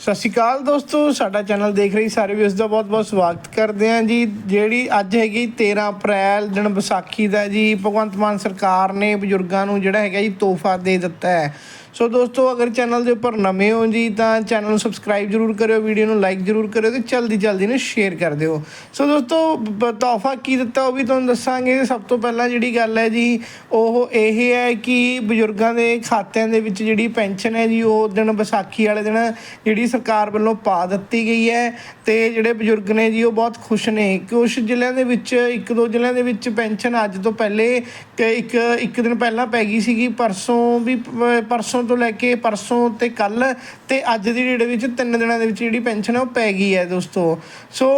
ਸਤਿ ਸ਼੍ਰੀ ਅਕਾਲ ਦੋਸਤੋ, ਸਾਡਾ ਚੈਨਲ ਦੇਖ ਰਹੀ ਸਾਰੇ ਵੀਰਸ ਦਾ ਬਹੁਤ-ਬਹੁਤ ਸਵਾਗਤ ਕਰਦੇ ਹਾਂ ਜੀ। ਜਿਹੜੀ ਅੱਜ ਹੈਗੀ 13 ਅਪ੍ਰੈਲ ਦਿਨ ਵਿਸਾਖੀ ਦਾ ਜੀ, ਭਗਵੰਤ ਮਾਨ ਸਰਕਾਰ ਨੇ ਬਜ਼ੁਰਗਾਂ ਨੂੰ ਜਿਹੜਾ ਹੈਗਾ ਜੀ ਤੋਹਫਾ ਦੇ ਦਿੱਤਾ ਹੈ। ਸੋ ਦੋਸਤੋ, ਅਗਰ ਚੈਨਲ ਦੇ ਉੱਪਰ ਨਵੇਂ ਹੋ ਜੀ, ਤਾਂ ਚੈਨਲ ਨੂੰ ਸਬਸਕ੍ਰਾਈਬ ਜਰੂਰ ਕਰਿਓ ਵੀਡੀਓ ਨੂੰ ਲਾਈਕ ਜਰੂਰ ਕਰਿਓ ਤੇ ਜਲਦੀ ਜਲਦੀ ਨੂੰ ਸ਼ੇਅਰ ਕਰ ਦਿਓ। ਸੋ ਦੋਸਤੋ ਬ- ਤੋਹਫਾ ਕੀ ਦਿੱਤਾ ਉਹ ਵੀ ਤੁਹਾਨੂੰ ਦੱਸਾਂਗੇ। ਸਭ ਤੋਂ ਪਹਿਲਾਂ ਜਿਹੜੀ ਗੱਲ ਹੈ ਜੀ, ਉਹ ਇਹ ਹੈ ਕਿ ਬਜ਼ੁਰਗਾਂ ਦੇ ਖਾਤਿਆਂ ਦੇ ਵਿੱਚ ਜਿਹੜੀ ਪੈਨਸ਼ਨ ਹੈ ਜੀ, ਉਹ ਦਿਨ ਵਿਸਾਖੀ ਵਾਲੇ ਦਿਨ ਜਿਹੜੀ ਸਰਕਾਰ ਵੱਲੋਂ ਪਾ ਦਿੱਤੀ ਗਈ ਹੈ ਤੇ ਜਿਹੜੇ ਬਜ਼ੁਰਗ ਨੇ ਜੀ, ਉਹ ਬਹੁਤ ਖੁਸ਼ ਨੇ ਕੁਝ ਜ਼ਿਲ੍ਹਿਆਂ ਦੇ ਵਿੱਚ, ਇੱਕ ਦੋ ਜ਼ਿਲ੍ਹਿਆਂ ਦੇ ਵਿੱਚ ਪੈਨਸ਼ਨ ਅੱਜ ਤੋਂ ਪਹਿਲੇ ਇੱਕ ਇੱਕ ਦਿਨ ਪਹਿਲਾਂ ਪੈ ਗਈ ਸੀਗੀ, ਪਰਸੋਂ ਵੀ, ਪਰਸੋਂ ਤੋਂ ਲੈ ਕੇ ਪਰਸੋਂ ਤੇ ਕੱਲ ਤੇ ਅੱਜ ਦੀ ਡੇਟ ਵਿੱਚ ਤਿੰਨ ਦਿਨਾਂ ਦੇ ਵਿੱਚ ਜਿਹੜੀ ਪੈਨਸ਼ਨ ਹੈ ਉਹ ਪੈ ਗਈ ਹੈ ਦੋਸਤੋ। ਸੋ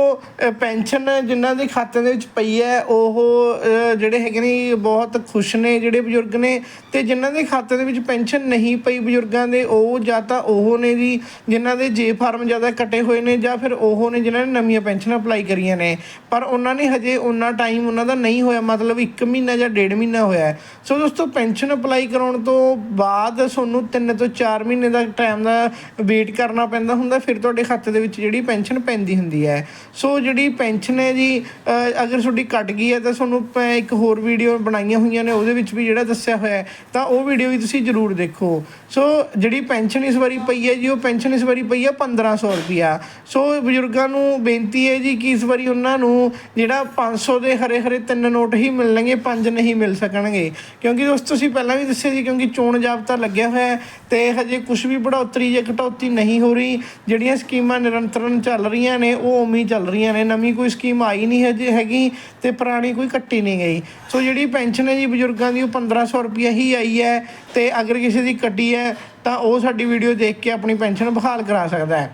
ਪੈਨਸ਼ਨ ਜਿਨ੍ਹਾਂ ਦੇ ਖਾਤਿਆਂ ਦੇ ਵਿੱਚ ਪਈ ਹੈ, ਉਹ ਜਿਹੜੇ ਹੈਗੇ ਨੇ ਬਹੁਤ ਖੁਸ਼ ਨੇ ਜਿਹੜੇ ਬਜ਼ੁਰਗ ਨੇ ਤੇ ਜਿਨ੍ਹਾਂ ਦੇ ਖਾਤੇ ਦੇ ਵਿੱਚ ਪੈਨਸ਼ਨ ਨਹੀਂ ਪਈ ਬਜ਼ੁਰਗਾਂ ਦੇ, ਉਹ ਜਾਂ ਤਾਂ ਉਹ ਨੇ ਜੀ, ਜਿਨ੍ਹਾਂ ਦੇ ਜੇ ਫਾਰਮ ਜ਼ਿਆਦਾ ਕੱਟੇ ਹੋਏ ਨੇ ਜਾਂ ਫਿਰ ਉਹ ਨੇ ਜਿਨ੍ਹਾਂ ਨੇ ਨਵੀਆਂ ਪੈਨਸ਼ਨ ਅਪਲਾਈ ਕਰੀਆਂ ਨੇ, ਪਰ ਉਹਨਾਂ ਨੇ ਹਜੇ ਉਹਨਾਂ ਟਾਈਮ ਉਹਨਾਂ ਦਾ ਨਹੀਂ ਹੋਇਆ, ਮਤਲਬ 1 ਮਹੀਨਾ ਜਾਂ ਡੇਢ ਮਹੀਨਾ ਹੋਇਆ ਸੋ ਦੋਸਤੋ, ਪੈਨਸ਼ਨ ਅਪਲਾਈ ਕਰਾਉਣ ਤੋਂ ਬਾਅਦ ਤੁਹਾਨੂੰ 3 ਤੋਂ 4 ਮਹੀਨੇ ਦਾ ਟਾਈਮ ਦਾ ਵੇਟ ਕਰਨਾ ਪੈਂਦਾ ਹੁੰਦਾ, ਫਿਰ ਤੁਹਾਡੇ ਖਾਤੇ ਦੇ ਵਿੱਚ ਜਿਹੜੀ ਪੈਨਸ਼ਨ ਪੈਂਦੀ ਹੁੰਦੀ ਹੈ। ਸੋ ਜਿਹੜੀ ਪੈਨਸ਼ਨ ਹੈ ਜੀ ਅਗਰ ਤੁਹਾਡੀ ਕੱਟ ਗਈ ਹੈ ਤਾਂ ਤੁਹਾਨੂੰ ਪ- ਇੱਕ ਹੋਰ ਵੀਡੀਓ ਬਣਾਈਆਂ ਹੋਈਆਂ ਨੇ, ਉਹਦੇ ਵਿੱਚ ਵੀ ਜਿਹੜਾ ਦੱਸਿਆ ਹੋਇਆ ਹੈ, ਤਾਂ ਉਹ ਵੀਡੀਓ ਵੀ ਤੁਸੀਂ ਜ਼ਰੂਰ ਦੇਖੋ। ਸੋ ਜਿਹੜੀ ਪੈਨਸ਼ਨ ਇਸ ਵਾਰੀ ਪਈ ਹੈ ਜੀ, ਉਹ ਪੈਨਸ਼ਨ ਇਸ ਵਾਰੀ ਪਈ ਹੈ 1500 ਰੁਪਈਆ। ਸੋ ਬਜ਼ੁਰਗਾਂ ਨੂੰ ਬੇਨਤੀ ਹੈ ਜੀ ਕਿ ਇਸ ਵਾਰੀ ਉਹਨਾਂ ਨੂੰ ਜਿਹੜਾ 500 ਦੇ ਹਰੇ ਹਰੇ ਤਿੰਨ ਨੋਟ ਹੀ ਮਿਲਣਗੇ, ਪੰਜ ਨਹੀਂ ਮਿਲ ਸਕਣਗੇ। ਕਿਉਂਕਿ ਉਸ ਤੁਸੀਂ ਪਹਿਲਾਂ ਵੀ ਦੱਸਿਆ ਜੀ, ਕਿਉਂਕਿ ਚੋਣ ਜਾਬਤਾ ਲੱਗਿਆ ਹੋਇਆ ਹੈ ਤੇ ਹਜੇ ਕੁਝ ਵੀ ਬੜੋਤਰੀ ਜਾਂ ਕਟੌਤੀ ਨਹੀਂ ਹੋ ਰਹੀ। ਜਿਹੜੀਆਂ ਸਕੀਮਾਂ ਨਿਰੰਤਰਨ ਚੱਲ ਰਹੀਆਂ ਨੇ, ਉਹ ਉਵੇਂ ਚੱਲ ਰਹੀਆਂ ਨੇ। ਨਵੀਂ ਕੋਈ ਸਕੀਮ ਆਈ ਨਹੀਂ ਹਜੇ ਹੈਗੀ ਤੇ ਪੁਰਾਣੀ ਕੋਈ ਕੱਟੀ ਨਹੀਂ ਗਈ। ਸੋ ਜਿਹੜੀ ਪੈਨਸ਼ਨ ਹੈ ਜੀ ਬਜ਼ੁਰਗਾਂ ਦੀ, ਉਹ 1500 ਰੁਪਏ ਹੀ ਆਈ ਹੈ ਤੇ ਅਗਰ ਕਿਸੇ ਦੀ ਕੱਟੀ ਹੈ ਤਾਂ ਉਹ ਸਾਡੀ ਵੀਡੀਓ ਦੇਖ ਕੇ ਆਪਣੀ ਪੈਨਸ਼ਨ ਬਹਾਲ ਕਰਾ ਸਕਦਾ ਹੈ।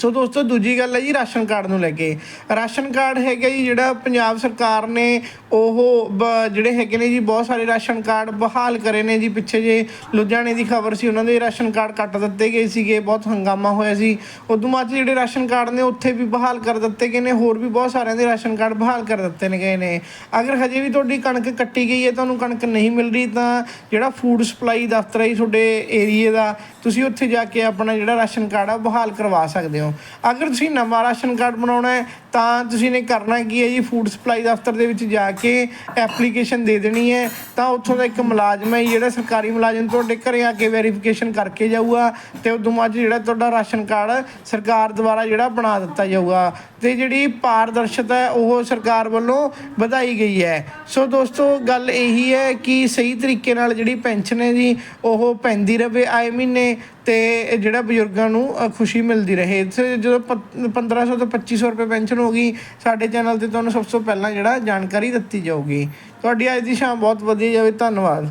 ਸੋ ਦੋਸਤੋ, ਦੂਜੀ ਗੱਲ ਹੈ ਜੀ ਰਾਸ਼ਨ ਕਾਰਡ ਨੂੰ ਲੈ ਕੇ। ਰਾਸ਼ਨ ਕਾਰਡ ਹੈਗਾ ਜੀ ਜਿਹੜਾ ਪੰਜਾਬ ਸਰਕਾਰ ਨੇ ਉਹ ਬ- ਜਿਹੜੇ ਹੈਗੇ ਨੇ ਜੀ, ਬਹੁਤ ਸਾਰੇ ਰਾਸ਼ਨ ਕਾਰਡ ਬਹਾਲ ਕਰੇ ਨੇ ਜੀ। ਪਿੱਛੇ ਜੇ ਲੁਧਿਆਣੇ ਦੀ ਖਬਰ ਸੀ, ਉਹਨਾਂ ਦੇ ਰਾਸ਼ਨ ਕਾਰਡ ਕੱਟ ਦਿੱਤੇ ਗਏ ਸੀਗੇ, ਬਹੁਤ ਹੰਗਾਮਾ ਹੋਇਆ ਸੀ। ਉਦੋਂ ਬਾਅਦ 'ਚ ਜਿਹੜੇ ਰਾਸ਼ਨ ਕਾਰਡ ਨੇ, ਉੱਥੇ ਵੀ ਬਹਾਲ ਕਰ ਦਿੱਤੇ ਗਏ ਨੇ, ਹੋਰ ਵੀ ਬਹੁਤ ਸਾਰਿਆਂ ਦੇ ਰਾਸ਼ਨ ਕਾਰਡ ਬਹਾਲ ਕਰ ਦਿੱਤੇ ਨੇ ਗਏ ਨੇ। ਅਗਰ ਹਜੇ ਵੀ ਤੁਹਾਡੀ ਕਣਕ ਕੱਟੀ ਗਈ ਹੈ, ਤੁਹਾਨੂੰ ਕਣਕ ਨਹੀਂ ਮਿਲ ਰਹੀ, ਤਾਂ ਜਿਹੜਾ ਫੂਡ ਸਪਲਾਈ ਦਫ਼ਤਰ ਹੈ ਜੀ ਤੁਹਾਡੇ ਏਰੀਏ ਦਾ, ਤੁਸੀਂ ਉੱਥੇ ਜਾ ਕੇ ਆਪਣਾ ਜਿਹੜਾ ਰਾਸ਼ਨ ਕਾਰਡ ਆ, ਉਹ ਬਹਾਲ ਕਰਵਾ ਸਕਦੇ ਹੋ। ਅਗਰ ਤੁਸੀਂ ਨਵਾਂ ਰਾਸ਼ਨ ਕਾਰਡ ਬਣਾਉਣਾ ਹੈ ਤਾਂ ਤੁਸੀਂ ਨੇ ਕਰਨਾ ਕੀ ਹੈ ਜੀ? ਫੂਡ ਸਪਲਾਈ ਦਫ਼ਤਰ ਦੇ ਵਿੱਚ ਜਾ ਕੇ ਐਪਲੀਕੇਸ਼ਨ ਦੇ ਦੇਣੀ ਹੈ। ਤਾਂ ਉੱਥੋਂ ਦਾ ਇੱਕ ਮੁਲਾਜ਼ਮ ਹੈ ਜੀ, ਜਿਹੜਾ ਸਰਕਾਰੀ ਮੁਲਾਜ਼ਮ ਤੁਹਾਡੇ ਘਰੇ ਆ ਕੇ ਵੈਰੀਫਿਕੇਸ਼ਨ ਕਰਕੇ ਜਾਊਗਾ ਤੇ ਉਦੋਂ ਬਾਅਦ 'ਚ ਜਿਹੜਾ ਤੁਹਾਡਾ ਰਾਸ਼ਨ ਕਾਰਡ ਸਰਕਾਰ ਦੁਆਰਾ ਜਿਹੜਾ ਬਣਾ ਦਿੱਤਾ ਜਾਊਗਾ। ਤੇ ਜਿਹੜੀ ਪਾਰਦਰਸ਼ਤਾ ਹੈ ਉਹ ਸਰਕਾਰ ਵੱਲੋਂ ਵਧਾਈ ਗਈ ਹੈ। ਸੋ ਦੋਸਤੋ ਗੱਲ ਇਹੀ ਹੈ ਕਿ ਸਹੀ ਤਰੀਕੇ ਨਾਲ ਜਿਹੜੀ ਪੈਨਸ਼ਨ ਹੈ ਜੀ ਉਹ ਪੈਂਦੀ ਰਵੇ ਆਏ ਮਹੀਨੇ ਤੇ ਜਿਹੜਾ ਬਜ਼ੁਰਗਾਂ ਨੂੰ ਖੁਸ਼ੀ ਮਿਲਦੀ ਰਹੇ। ਤੇ ਜਦੋਂ ਪ- 1500 ਤੋਂ 2500 ਰੁਪਏ ਪੈਨਸ਼ਨ ਹੋ ਗਈ, ਸਾਡੇ ਚੈਨਲ ਤੇ ਤੁਹਾਨੂੰ ਸਭ ਤੋਂ ਪਹਿਲਾਂ ਜਿਹੜਾ ਜਾਣਕਾਰੀ ਦਿੱਤੀ ਜਾਊਗੀ। ਤੁਹਾਡੀ ਅੱਜ ਦੀ ਸ਼ਾਮ ਬਹੁਤ ਵਧੀਆ ਜਾਵੇ, ਧੰਨਵਾਦ।